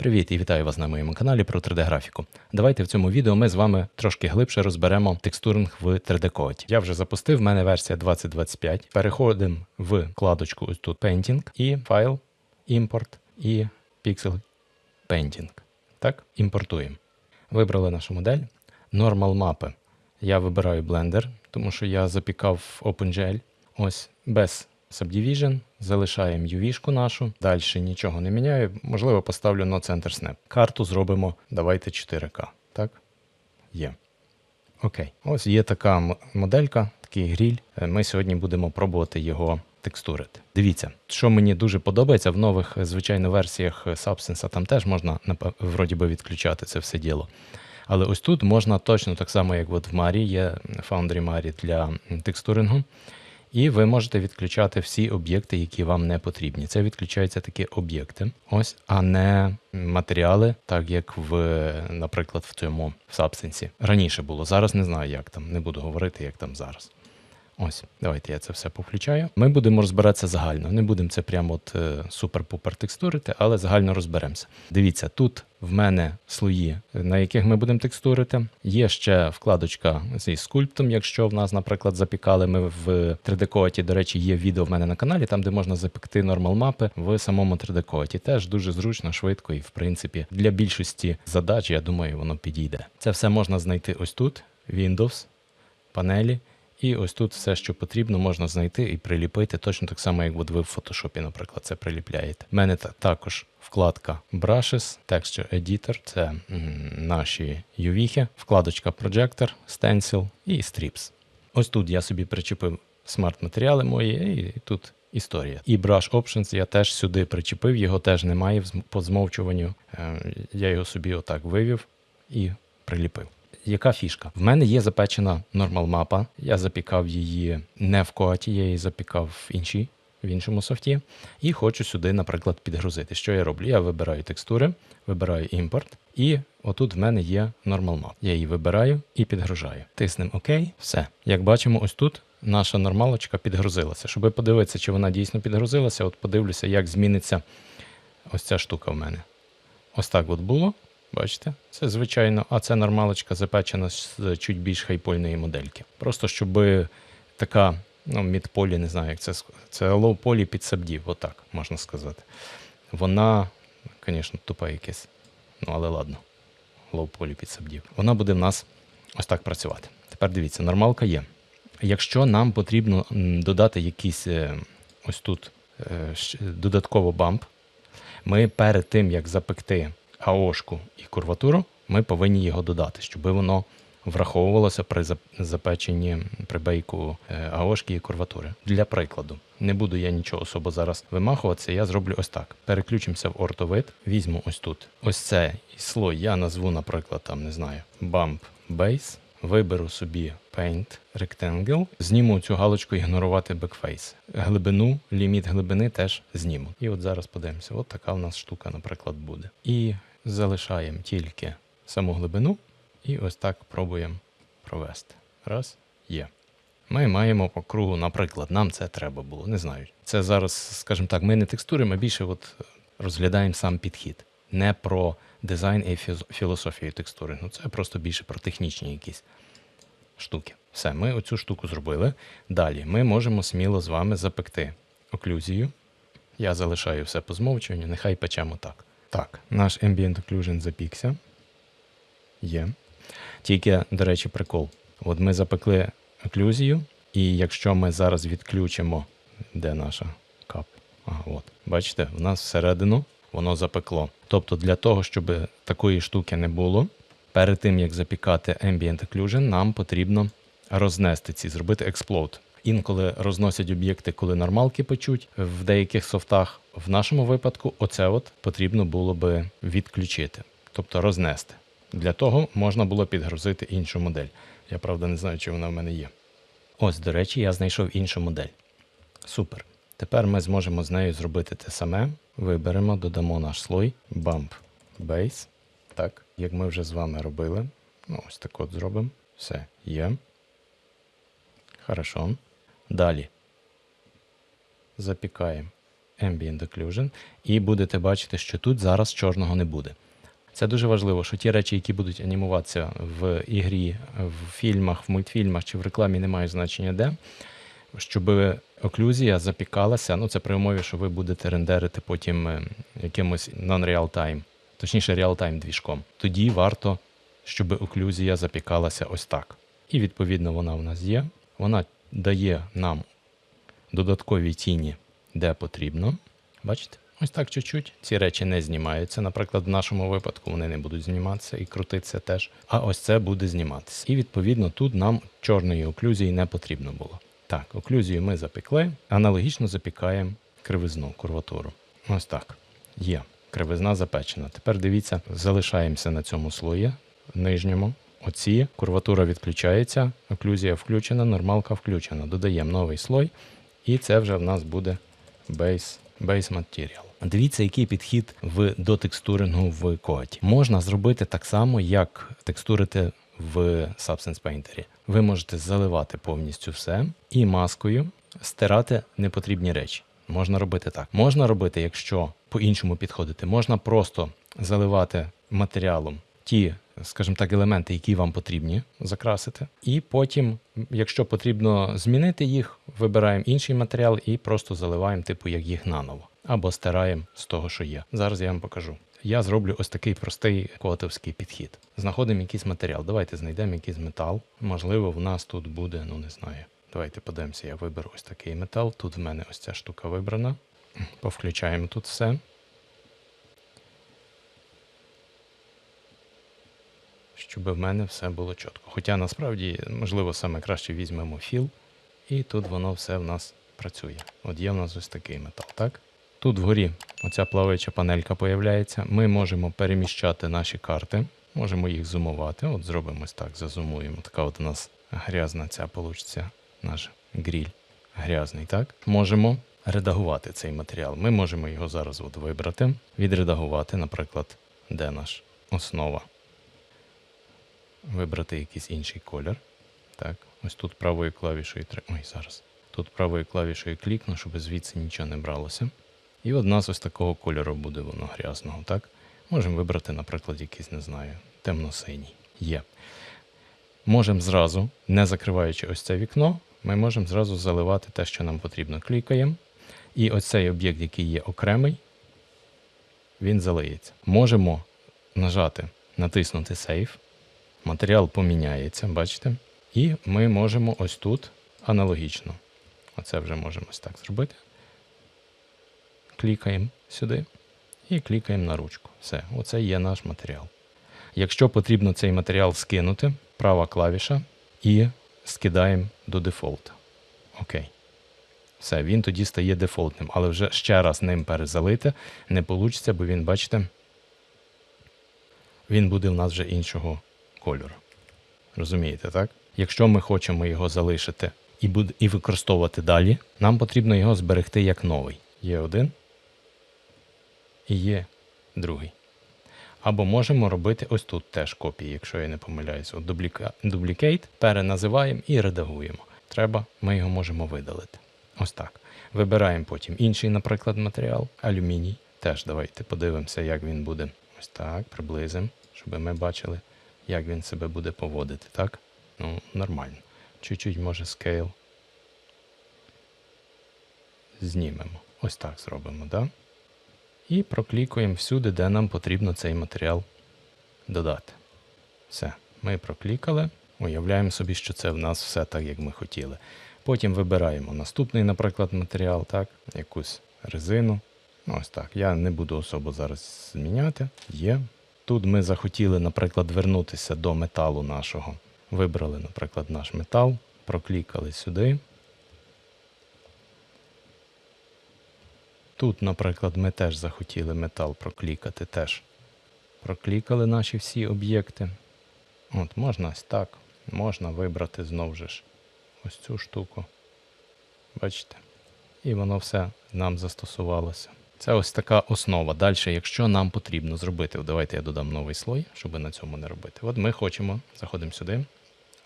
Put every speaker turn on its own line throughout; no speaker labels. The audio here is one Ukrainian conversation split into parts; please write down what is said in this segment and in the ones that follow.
Привіт і вітаю вас на моєму каналі про 3D-графіку. Давайте в цьому відео ми з вами трошки глибше розберемо текстуринг в 3D-коді. Я вже запустив, в мене версія 2025. Переходимо в вкладочку ось тут Painting і файл, імпорт і Pixel Painting. Так, імпортуємо. Вибрали нашу модель. Normal мапи. Я вибираю Blender, тому що я запікав OpenGL. Ось без Subdivision, залишаємо UV-шку нашу, далі нічого не міняю. Можливо, поставлю No Center Snap. Карту зробимо, давайте 4К. Так? Є. Окей. Ось є така моделька, такий гріль. Е, Ми сьогодні будемо пробувати його текстурити. Дивіться, що мені дуже подобається, в нових, е, звичайно, версіях е, Substance там теж можна вроді би відключати це все діло. Але ось тут можна точно так само, як от в Марі, є Foundry Mari для текстурингу. І ви можете відключати всі об'єкти, які вам не потрібні. Це відключаються такі об'єкти, ось, а не матеріали, так як в, наприклад, в цьому в Substance. Раніше було. Зараз не знаю, як там. Не буду говорити, як там зараз. Ось, давайте я це все повключаю. Ми будемо розбиратися загально. Не будемо це прямо от е, супер-пупер текстурити, але загально розберемося. Дивіться, тут в мене слої, на яких ми будемо текстурити. Є ще вкладочка зі скульптом, якщо в нас, наприклад, запікали ми в 3D-коті. До речі, є відео в мене на каналі, там де можна запекти нормал мапи в самому 3D-коті. Теж дуже зручно, швидко і, в принципі, для більшості задач, я думаю, воно підійде. Це все можна знайти ось тут: Windows, панелі. І ось тут все, що потрібно, можна знайти і приліпити точно так само, як от ви в фотошопі, наприклад, це приліпляєте. У мене також вкладка Brushes, Texture Editor, це наші UV, вкладочка Projector, Stencil і Strips. Ось тут я собі причепив смарт-матеріали мої, і тут історія. І Brush Options я теж сюди причепив, його теж немає по змовчуванню. Е, Я його собі отак вивів і приліпив. Яка фішка? В мене є запечена нормал мапа. Я запікав її не в коаті, я її запікав в іншій, в іншому софті. І хочу сюди, наприклад, підгрузити. Що я роблю? Я вибираю текстури, вибираю імпорт, і отут в мене є нормал мап. Я її вибираю і підгружаю. Тиснемо ОК. Все. Як бачимо, ось тут наша нормалочка підгрузилася. Щоб подивитися, чи вона дійсно підгрузилася, от подивлюся, як зміниться ось ця штука в мене. Ось так от було. Бачите? Це звичайно, а це нормалочка запечена з чуть більш хайпольної модельки. Просто щоб така, ну, мідполі, не знаю, як це Це лоу-полі під сабдів, отак можна сказати. Вона, звісно, тупа якесь. Ну, але ладно. Лоу-полі під сабдів. Вона буде в нас ось так працювати. Тепер дивіться, нормалка є. Якщо нам потрібно додати якийсь е, ось тут е, додатково бамп, ми перед тим, як запекти АОшку і курватуру, ми повинні його додати, щоб воно враховувалося при запеченні при бейку е, АОшки і курватури. Для прикладу, не буду я нічого особо зараз вимахуватися, я зроблю ось так. Переключимося в ортовид, візьму ось тут. Ось цей слой я назву, наприклад, там, не знаю, Bump Base. Виберу собі Paint Rectangle, зніму цю галочку ігнорувати backface. Глибину, ліміт глибини теж зніму. І от зараз подивимося, от така у нас штука, наприклад, буде. І залишаємо тільки саму глибину, і ось так пробуємо провести. Раз, є. Ми маємо по кругу, наприклад, нам це треба було. Не знаю. Це зараз, скажімо так, ми не текстуримо, а більше от розглядаємо сам підхід. Не про дизайн і філософію текстури. Ну, це просто більше про технічні якісь штуки. Все, ми оцю штуку зробили. Далі ми можемо сміло з вами запекти оклюзію. Я залишаю все по змовчуванню, нехай печемо так. Так, наш Ambient Occlusion запікся. Є. Тільки, до речі, прикол. От ми запекли оклюзію, і якщо ми зараз відключимо, де наша кап? Ага, от. Бачите, в нас всередину воно запекло. Тобто, для того, щоб такої штуки не було, перед тим як запікати Ambient Occlusion, нам потрібно рознести ці, зробити експлод. Інколи розносять об'єкти, коли нормалки печуть в деяких софтах. В нашому випадку, оце от потрібно було би відключити, тобто рознести. Для того можна було підгрузити іншу модель. Я правда не знаю, чи вона в мене є. Ось, до речі, я знайшов іншу модель. Супер. Тепер ми зможемо з нею зробити те саме. Виберемо, додамо наш слой Bump Base. Так, як ми вже з вами робили. Ну, ось так от зробимо. Все, є. Хорошо. Далі. Запікаємо Ambient Occlusion, і будете бачити, що тут зараз чорного не буде. Це дуже важливо, що ті речі, які будуть анімуватися в ігрі, в фільмах, в мультфільмах чи в рекламі, не мають значення де, щоб оклюзія запікалася. Ну, це при умові, що ви будете рендерити потім е, якимось non-real time, точніше, real-time двіжком. Тоді варто, щоб оклюзія запікалася ось так. І відповідно вона в нас є. Вона дає нам додаткові тіні, де потрібно. Бачите? Ось так чуть-чуть. Ці речі не знімаються. Наприклад, в нашому випадку вони не будуть зніматися і крутитися теж. А ось це буде зніматися. І відповідно тут нам чорної оклюзії не потрібно було. Так, оклюзію ми запекли, аналогічно запікаємо кривизну, курватуру. Ось так. Є. Кривизна запечена. Тепер дивіться, залишаємося на цьому слої нижньому. Оці курватура відключається, оклюзія включена, нормалка включена. Додаємо новий слой, і це вже в нас буде base, material. Дивіться, який підхід в, до текстурингу в коді. Можна зробити так само, як текстурити в Substance Painter. Ви можете заливати повністю все і маскою стирати непотрібні речі. Можна робити так. Можна робити, якщо по-іншому підходити, можна просто заливати матеріалом ті, скажімо так, елементи, які вам потрібні закрасити. І потім, якщо потрібно змінити їх, вибираємо інший матеріал і просто заливаємо, типу, як їх наново. Або стираємо з того, що є. Зараз я вам покажу. Я зроблю ось такий простий котовський підхід. Знаходимо якийсь матеріал. Давайте знайдемо якийсь метал. Можливо, в нас тут буде, ну не знаю. Давайте подивимося, я виберу ось такий метал. Тут в мене ось ця штука вибрана. Повключаємо тут все. Щоб в мене все було чітко. Хоча насправді, можливо, саме краще візьмемо філ, і тут воно все в нас працює. От є в нас ось такий метал, так? Тут вгорі оця плаваюча панелька появляється. Ми можемо переміщати наші карти, можемо їх зумувати. От зробимо ось так, зазумуємо. Така от у нас грязна ця получиться наш гріль. Грязний, так? Можемо редагувати цей матеріал. Ми можемо його зараз от вибрати, відредагувати, наприклад, де наш основа. Вибрати якийсь інший колір. Так, ось тут правою клавішою Ой, зараз. Тут правою клавішою клікну, щоб звідси нічого не бралося. І от нас ось такого кольору буде воно грязного, так? Можемо вибрати, наприклад, якийсь, не знаю, темно-синій. Є. Можемо зразу, не закриваючи ось це вікно, ми можемо зразу заливати те, що нам потрібно. Клікаємо. І ось цей об'єкт, який є окремий, він залиється. Можемо нажати, натиснути Save. Матеріал поміняється, бачите? І ми можемо ось тут аналогічно. Оце вже можемо ось так зробити. Клікаємо сюди і клікаємо на ручку. Все, оце є наш матеріал. Якщо потрібно цей матеріал скинути, права клавіша і скидаємо до дефолта. Окей. Все, він тоді стає дефолтним, але вже ще раз ним перезалити не вийде, бо він, бачите, він буде в нас вже іншого кольору. Розумієте, так? Якщо ми хочемо його залишити і, буде, і використовувати далі, нам потрібно його зберегти як новий. Є один і є другий. Або можемо робити ось тут теж копії, якщо я не помиляюсь. От дублікейт, переназиваємо і редагуємо. Треба, ми його можемо видалити. Ось так. Вибираємо потім інший, наприклад, матеріал, алюміній. Теж давайте подивимося, як він буде. Ось так, приблизимо, щоб ми бачили, як він себе буде поводити. Так? Ну, нормально. Чуть-чуть може скейл. Знімемо. Ось так зробимо, так? Да? І проклікуємо всюди, де нам потрібно цей матеріал додати. Все, ми проклікали, уявляємо собі, що це в нас все так, як ми хотіли. Потім вибираємо наступний, наприклад, матеріал, так, якусь резину. Ну, ось так. Я не буду особо зараз зміняти. Є. Тут ми захотіли, наприклад, вернутися до металу нашого. Вибрали, наприклад, наш метал, проклікали сюди. Тут, наприклад, ми теж захотіли метал проклікати, теж проклікали наші всі об'єкти. От, можна ось так, можна вибрати знову ж ось цю штуку. Бачите? І воно все нам застосувалося. Це ось така основа. Далі, якщо нам потрібно зробити, давайте я додам новий слой, щоб на цьому не робити. От ми хочемо, заходимо сюди.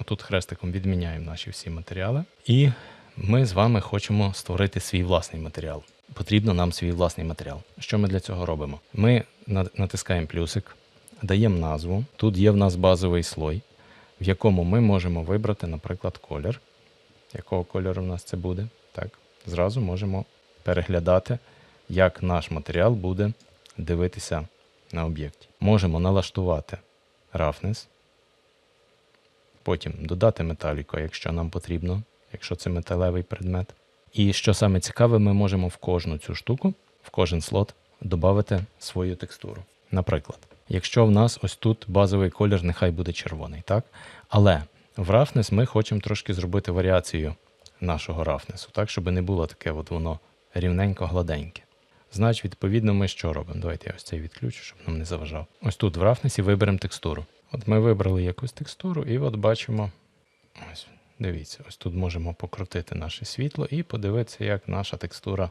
Отут хрестиком відміняємо наші всі матеріали. І ми з вами хочемо створити свій власний матеріал. Потрібно нам свій власний матеріал. Що ми для цього робимо? Ми натискаємо плюсик, даємо назву. Тут є в нас базовий слой, в якому ми можемо вибрати, наприклад, колір. Якого кольору в нас це буде? Так, зразу можемо переглядати, як наш матеріал буде дивитися на об'єкті. Можемо налаштувати roughness, потім додати металіку, якщо нам потрібно, якщо це металевий предмет. І що саме цікаве, ми можемо в кожну цю штуку, в кожен слот додати свою текстуру. Наприклад, якщо в нас ось тут базовий колір, нехай буде червоний, так? Але в roughness ми хочемо трошки зробити варіацію нашого roughness, так, щоб не було таке от воно рівненько гладеньке. Значить, відповідно, ми що робимо? Давайте я ось цей відключу, щоб нам не заважав. Ось тут в рафнесі виберемо текстуру. От ми вибрали якусь текстуру, і от бачимо. Ось, дивіться, ось тут можемо покрутити наше світло і подивитися, як наша текстура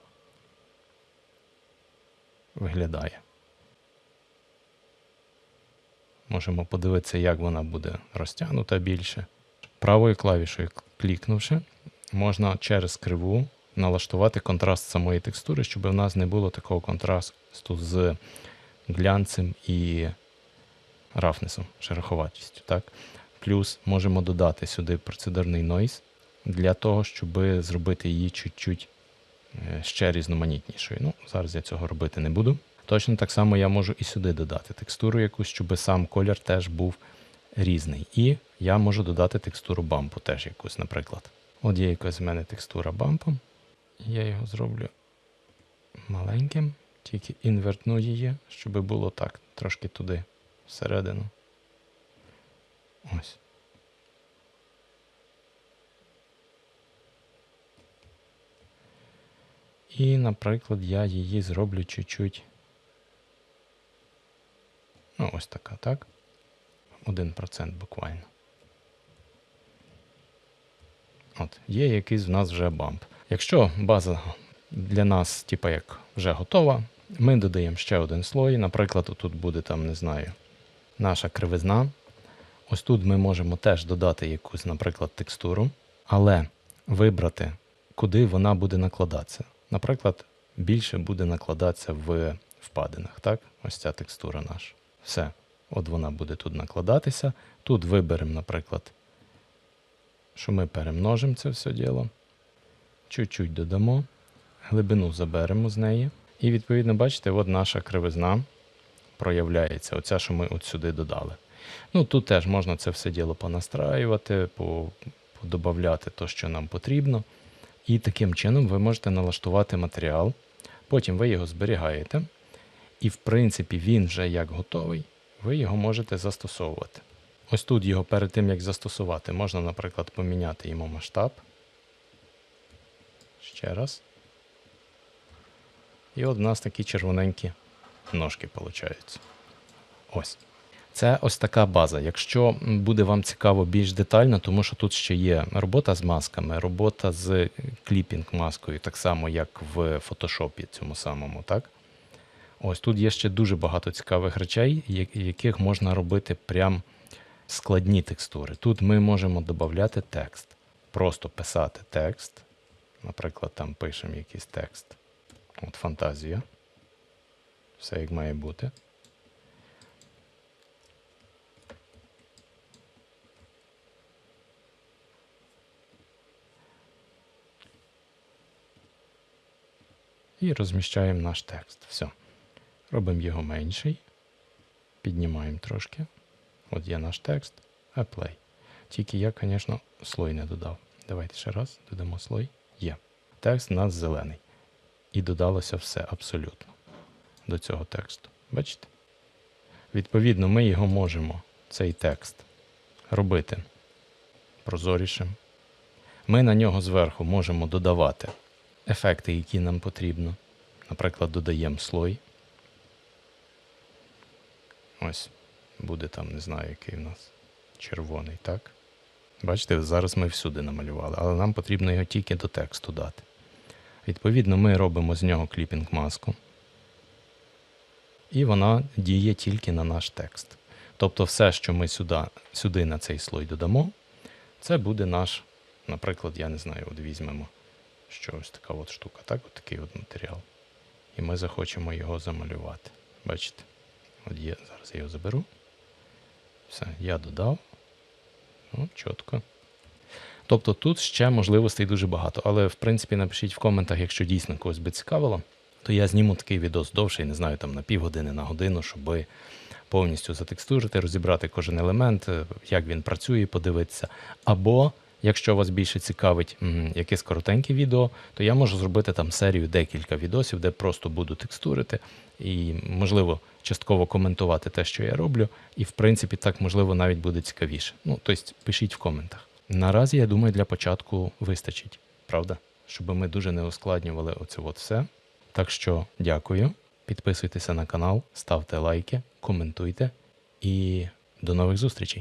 виглядає. Можемо подивитися, як вона буде розтягнута більше. Правою клавішою клікнувши, можна через криву налаштувати контраст самої текстури, щоб у нас не було такого контрасту з глянцем і рафнесом, шероховатістю. Так? Плюс можемо додати сюди процедурний нойз для того, щоб зробити її чуть-чуть е, ще різноманітнішою. Ну, зараз я цього робити не буду. Точно так само я можу і сюди додати текстуру якусь, щоб сам колір теж був різний. І я можу додати текстуру бампу теж якусь, наприклад. От є якась в мене текстура бампу. Я його зроблю маленьким, тільки інвертну її, щоб було так, трошки туди, всередину. Ось. І, наприклад, я її зроблю чуть-чуть. Ну, ось така, так? 1% буквально. От, є якийсь в нас вже бамп. Якщо база для нас, типа як вже готова, ми додаємо ще один слой. Наприклад, тут буде там, не знаю, наша кривизна. Ось тут ми можемо теж додати якусь, наприклад, текстуру, але вибрати, куди вона буде накладатися. Наприклад, більше буде накладатися в впадинах. Так? Ось ця текстура наша. Все. От вона буде тут накладатися. Тут виберемо, наприклад, що ми перемножимо це все діло. Чуть-чуть додамо, глибину заберемо з неї. І відповідно, бачите, от наша кривизна проявляється. Оця, що ми от сюди додали. Ну, тут теж можна це все діло понастраювати, по- подобавляти то, що нам потрібно. І таким чином ви можете налаштувати матеріал. Потім ви його зберігаєте. І, в принципі, він вже як готовий, ви його можете застосовувати. Ось тут його перед тим, як застосувати, можна, наприклад, поміняти йому масштаб. Ще раз. І от у нас такі червоненькі ножки получаються. Ось. Це ось така база. Якщо буде вам цікаво більш детально, тому що тут ще є робота з масками, робота з кліпінг-маскою, так само, як в фотошопі цьому самому, так? Ось тут є ще дуже багато цікавих речей, яких можна робити прям складні текстури. Тут ми можемо додати текст. Просто писати текст. Наприклад, там пишемо якийсь текст. От фантазія. Все як має бути. І розміщаємо наш текст. Все. Робимо його менший. Піднімаємо трошки. От є наш текст. Apply. Тільки я, звісно, слой не додав. Давайте ще раз додамо слой. Є. Текст у нас зелений. І додалося все абсолютно до цього тексту. Бачите? Відповідно, ми його можемо, цей текст, робити прозорішим. Ми на нього зверху можемо додавати ефекти, які нам потрібно. Наприклад, додаємо слой. Ось буде там, не знаю, який в нас червоний, так? Бачите, зараз ми всюди намалювали, але нам потрібно його тільки до тексту дати. Відповідно, ми робимо з нього кліпінг-маску. І вона діє тільки на наш текст. Тобто, все, що ми сюди, сюди на цей слой додамо, це буде наш, наприклад, я не знаю, от візьмемо що ось така от штука, так? От такий от матеріал. І ми захочемо його замалювати. Бачите? От є, зараз я його заберу. Все, я додав. Ну, чітко. Тобто тут ще можливостей дуже багато. Але в принципі напишіть в коментах, якщо дійсно когось би цікавило, то я зніму такий відос довший, не знаю, там на півгодини, на годину, щоб повністю затекстурити, розібрати кожен елемент, е, як він працює, подивитися. Або, якщо вас більше цікавить якесь коротеньке відео, то я можу зробити там серію декілька відосів, де просто буду текстурити і, можливо, частково коментувати те, що я роблю. І, в принципі, так можливо навіть буде цікавіше. Ну, тобто, пишіть в коментах. Наразі, я думаю, для початку вистачить, правда? Щоб ми дуже не ускладнювали оце от все. Так що дякую. Підписуйтеся на канал, ставте лайки, коментуйте і до нових зустрічей.